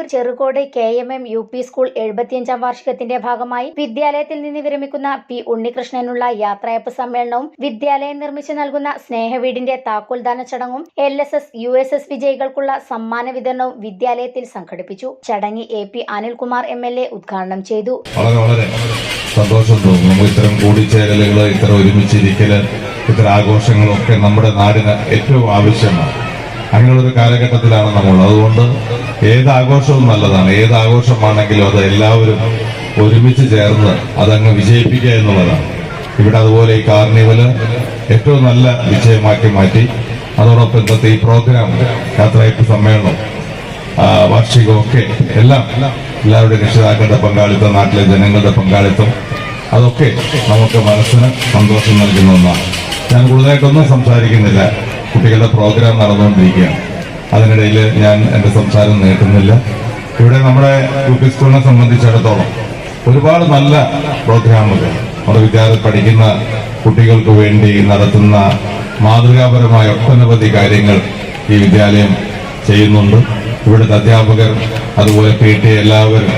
Poroor Cherukode K M M U P school എഴുപത്തിയഞ്ചാം വാർഷികത്തിന്റെ ഭാഗമായി വിദ്യാലയത്തിൽ നിന്ന് വിരമിക്കുന്ന പി ഉണ്ണികൃഷ്ണനുള്ള യാത്രയപ്പ് സമ്മേളനവും വിദ്യാലയം നിർമ്മിച്ചു നൽകുന്ന സ്നേഹവീടിന്റെ താക്കോൽദാന ചടങ്ങും L S S U S S വിജയികൾക്കുള്ള സമ്മാന വിതരണവും വിദ്യാലയത്തിൽ സംഘടിപ്പിച്ചു. ചടങ്ങ് A P Anilkumar M L A ഉദ്ഘാടനം ചെയ്തു. വളരെ വളരെ സന്തോഷം തോന്നുന്നു ഇത്തരം കൂടിച്ചേരലുകൾ ഇത്തരം ഒരുമിച്ചിരിക്കൽ ഇത്തരം ആഘോഷങ്ങളൊക്കെ നമ്മുടെ നാടിന് ഏറ്റവും ആവശ്യമാണ്. അങ്ങനെയുള്ളൊരു കാലഘട്ടത്തിലാണ് നമ്മൾ. അതുകൊണ്ട് ഏത് ആഘോഷവും നല്ലതാണ്. ഏത് ആഘോഷമാണെങ്കിലും അത് എല്ലാവരും ഒരുമിച്ച് ചേർന്ന് അതങ്ങ് വിജയിപ്പിക്കുക എന്നുള്ളതാണ്. ഇവിടെ അതുപോലെ ഈ കാർണിവൽ ഏറ്റവും നല്ല വിജയമാക്കി മാറ്റി. അതോടൊപ്പം ഇന്നത്തെ ഈ പ്രോഗ്രാം യാത്രയപ്പ് സമ്മേളനം വാർഷികമൊക്കെ എല്ലാം എല്ലാവരുടെയും രക്ഷിതാക്കളുടെ പങ്കാളിത്തം നാട്ടിലെ ജനങ്ങളുടെ പങ്കാളിത്തം അതൊക്കെ നമുക്ക് മനസ്സിന് സന്തോഷം നൽകുന്ന ഒന്നാണ്. ഞാൻ കൂടുതലായിട്ടൊന്നും സംസാരിക്കുന്നില്ല. കുട്ടികളുടെ പ്രോഗ്രാം നടന്നുകൊണ്ടിരിക്കുകയാണ്. അതിനിടയിൽ ഞാൻ എന്റെ സംസാരം നീട്ടുന്നില്ല. ഇവിടെ നമ്മുടെ യു പി സ്കൂളിനെ സംബന്ധിച്ചിടത്തോളം ഒരുപാട് നല്ല പ്രോഗ്രാമുകൾ. നമ്മുടെ വിദ്യാലയത്തിൽ പഠിക്കുന്ന കുട്ടികൾക്ക് വേണ്ടി നടത്തുന്ന മാതൃകാപരമായ ഒട്ടനവധി കാര്യങ്ങൾ ഈ വിദ്യാലയം ചെയ്യുന്നുണ്ട്. ഇവിടുത്തെ അധ്യാപകർ അതുപോലെ പി ടി എല്ലാവരും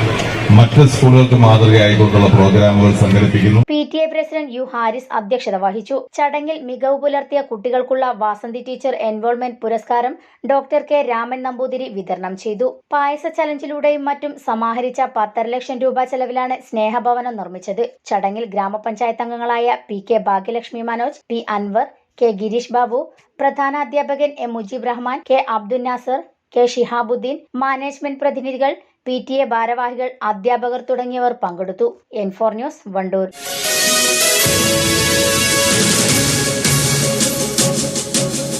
മറ്റ് സ്കൂളുകൾക്ക് മാതൃകയായിക്കൊണ്ടുള്ള പ്രോഗ്രാമുകൾ സംഘടിപ്പിക്കുന്നു. P T A president U Haris അധ്യക്ഷത വഹിച്ചു. ചടങ്ങിൽ മികവ് പുലർത്തിയ കുട്ടികൾക്കുള്ള വാസന്തി ടീച്ചർ എൻവോൾവ്മെന്റ് പുരസ്കാരം ഡോക്ടർ കെ. രാമൻ നമ്പൂതിരി വിതരണം ചെയ്തു. പായസ ചലഞ്ചിലൂടെയും മറ്റും സമാഹരിച്ച പത്തര ലക്ഷം രൂപ ചെലവിലാണ് സ്നേഹഭവനം നിർമ്മിച്ചത്. ചടങ്ങിൽ ഗ്രാമപഞ്ചായത്ത് അംഗങ്ങളായ P K Bhagyalakshmi Manoj P Anwar K Girish Babu പ്രധാന അധ്യാപകൻ M Mujeeb Rahman K Abdul Nasar K Shihabuddin management പ്രതിനിധികൾ പി ടി എ ഭാരവാഹികൾ അധ്യാപകർ തുടങ്ങിയവർ പങ്കെടുത്തു N four news Wandoor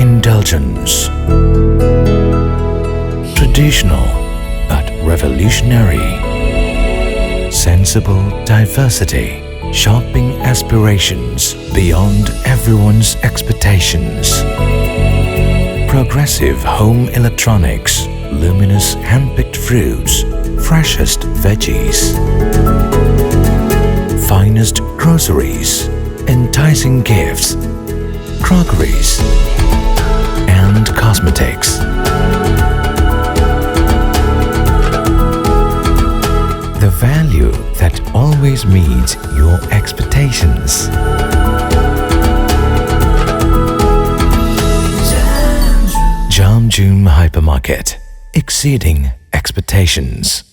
Indulgence. Traditional but revolutionary. Sensible diversity. Shopping aspirations beyond everyone's expectations. Progressive home electronics. Luminous hand-picked fruits. Freshest veggies. Finest groceries. Enticing gifts. Crockeries and cosmetics. The value that always meets your expectations. Jam June Hypermarket, exceeding expectations.